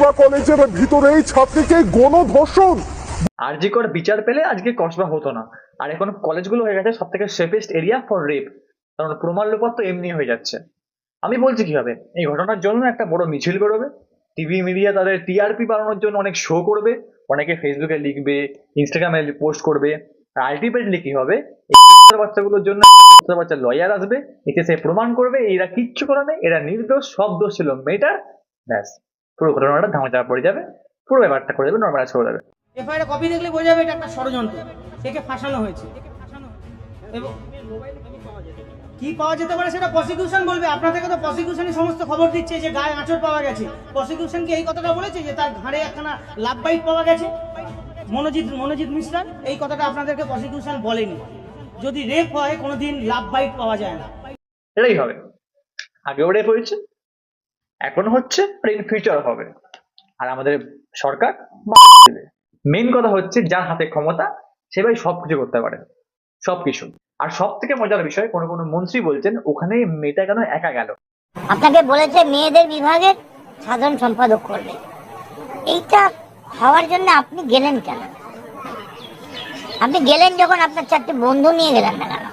বা কলেজের ভিতরেই ছাত্রীকে গণধর্ষণ। আরজিকর বিচার পেলে আজকে কসবা হতো না। আর এখন কলেজগুলো হয়ে গেছে সব থেকে সেফেস্ট এরিয়া ফর রেপ কারণ প্রমাণ তো এমনি হয়ে যাচ্ছে। আমি বলছি কি হবে এই ঘটনার জন্য একটা বড় মিছিল বেরোবে। টিভি মিডিয়া তাদের টিআরপি বাড়ানোর জন্য অনেক শো করবে। অনেকে ফেসবুকে লিখবে ইনস্টাগ্রামে পোস্ট করবে। আর আলটিমেটলি কি হবে? বাচ্চাগুলোর জন্য বাচ্চা লয়ার আসবে। এতে সে প্রমাণ করবে, এরা কিচ্ছু করে নেই, এরা নির্দোষ, সব দোষ ছিল মেয়েটার। ব্যাস। পুরো ঘটনাটা ধামাচাপা পড়ে যাবে পুরো ব্যাপারটা করে দেবে নর্মালাইজ করে দেবে। এফআইআর কপি দেখলে বোঝা যাবে এটা একটা ষড়যন্ত্র একে ফাঁসানো হয়েছে। এবং কি পাওয়া যেতে পারে সেটা প্রসিকিউশন বলবে। আপনার থেকে তো প্রসিকিউশনই সমস্ত খবর দিচ্ছে যে গায়ে আঁচড় পাওয়া গেছে। প্রসিকিউশন কি এই কথাটা বলেছে যে তার ঘাড়ে একখানা লাভ বাইট পাওয়া গেছে? মনোজিৎ মনোজিৎ মিশ্রা এই কথাটা আপনাদেরকে প্রসিকিউশন বলেনি। যদি রেপ হয় কোনোদিন লাভ বাইট পাওয়া যায় না। এটাই হবে। আগেও রেপ হয়েছে এখন হচ্ছে আর ইন ফিউচার হবে। আর আমাদের সরকার মেন কথা হচ্ছে যার হাতে ক্ষমতা, সে ভাই সবকিছু করতে পারে। সবকিছু। আর সব থেকে মজার বিষয়, কোনো কোনো মন্ত্রী বলছেন, ওখানে মেয়েটা কেন একা গেল? আপনাকে বলেছে মেয়েদের বিভাগের সাধারণ সম্পাদক করবে। এইটা হওয়ার জন্য আপনি গেলেন কেন? আপনি গেলেন যখন আপনার চারটে বন্ধু নিয়ে গেলেন না কেন?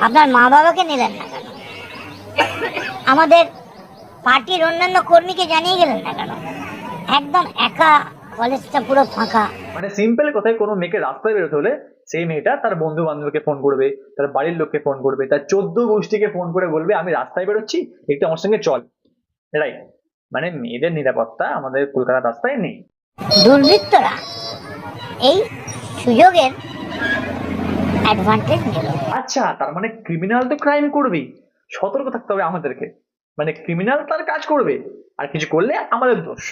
আপনার মা বাবাকে নিলেন না কেন? আমাদের পার্টির অন্যান্য কর্মীকে জানিয়ে গেলেন না কেন? একদম একা কলেজটা পুরো ফাঁকা। মানে সিম্পল কথায় কোনো মেয়েকে রাস্তায় বেরোতে হলে সেই মেয়েটা তার বন্ধু বান্ধবকে ফোন করবে তার বাড়ির লোককে ফোন করবে তার চোদ্দ গোষ্ঠীকে ফোন করে বলবে আমি রাস্তায় বেরোচ্ছি একটু আমার সঙ্গে চল। এটাই মানে মেয়েদের নিরাপত্তা আমাদের কলকাতার রাস্তায় নেই। দুর্বৃত্তরা এই সুযোগের অ্যাডভান্টেজ নিল। আচ্ছা তার মানে ক্রিমিনাল তো ক্রাইম করবেই। সতর্ক থাকতে হবে আমাদেরকে। মানে ক্রিমিনাল তার কাজ করবে আর কিছু করলে আমাদের দোষ।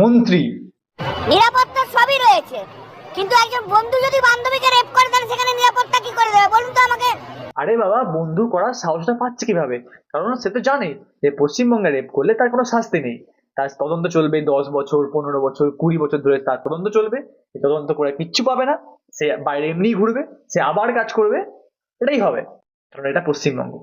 মন্ত্রী। নিরাপত্তা সবই রয়েছে। কিন্তু একজন বন্ধু যদি বান্ধবীকে রেপ করে তাহলে সেখানে নিরাপত্তা কি করে দেবে? বলুন তো আমাকে। আরে বাবা বন্ধু করার সাহসটা পাচ্ছে কীভাবে? কারণ সে তো জানে যে পশ্চিমবঙ্গে রেপ করলে তার কোনো শাস্তি নেই। তার তদন্ত চলবে দশ বছর পনেরো বছর কুড়ি বছর ধরে তার তদন্ত চলবে। তদন্ত করে কিচ্ছু পাবে না। সে বাইরে এমনি ঘুরবে সে আবার কাজ করবে এটাই হবে। কারণ এটা পশ্চিমবঙ্গ।